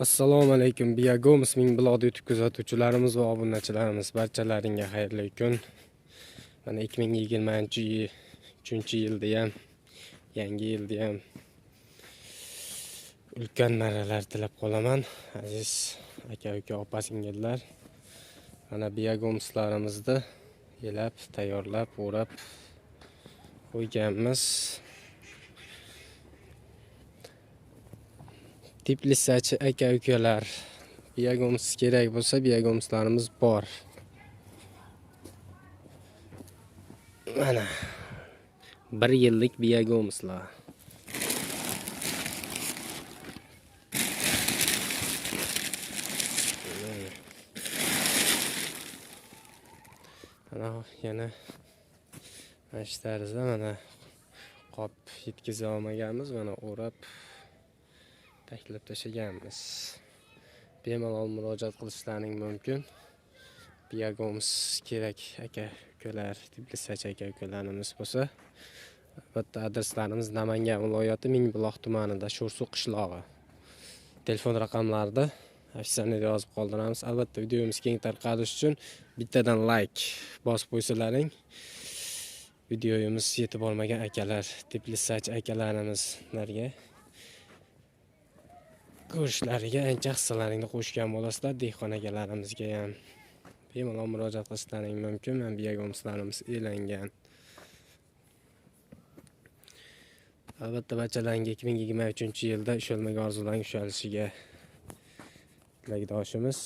assalomu alaykum biyagoms ming blog youtube kuzatuvchilarimiz va obunachilarimiz barchalaringga xayrli kun. Mana 2023 uchinchi yilda ham yangi yilda ham ulkan marralar tilab qolaman. Aziz aka uka opa singillar mana biyagomslarimizni yelab tayyorlab o'rab qo'yganmiz Teplisachi aka ukalar biyagoms kerak bo'lsa biyagomslarimiz bor. Mana bir yillik biyagomslar mana yana mana shu tarzda mana qop yetkaza olmaganmiz mana o'rab taklif tashlaganmiz. Bemalol murojaat qilishlaring mumkin. Biyagomiz kerak aka ukalar teplisachi aka ukalarimiz bo'lsa. Albatta adreslarimiz namangan viloyati mingbuloq tumanida sho'rsuv qishlog'i. Telefon raqamlarida ofitsialniy yozib qoldiramiz. Albatta videomiz keng tarqalishi uchun bittadan layk bosib qo'ysalaring videomiz yetib olmagan akalar teplisachi akalarimizlarga ko'rishlariga ancha hissalaringni qo'shgan bo'lasizlar dehqon akalarimizga ham. Bemalol murojaat qilishlaring mumkin mana biyagomslarimiz elangan. Albatta barchalaringga ikki ming yigirma uchinchi yilda ushalmagan orzularing ushalishiga tilakdoshimiz.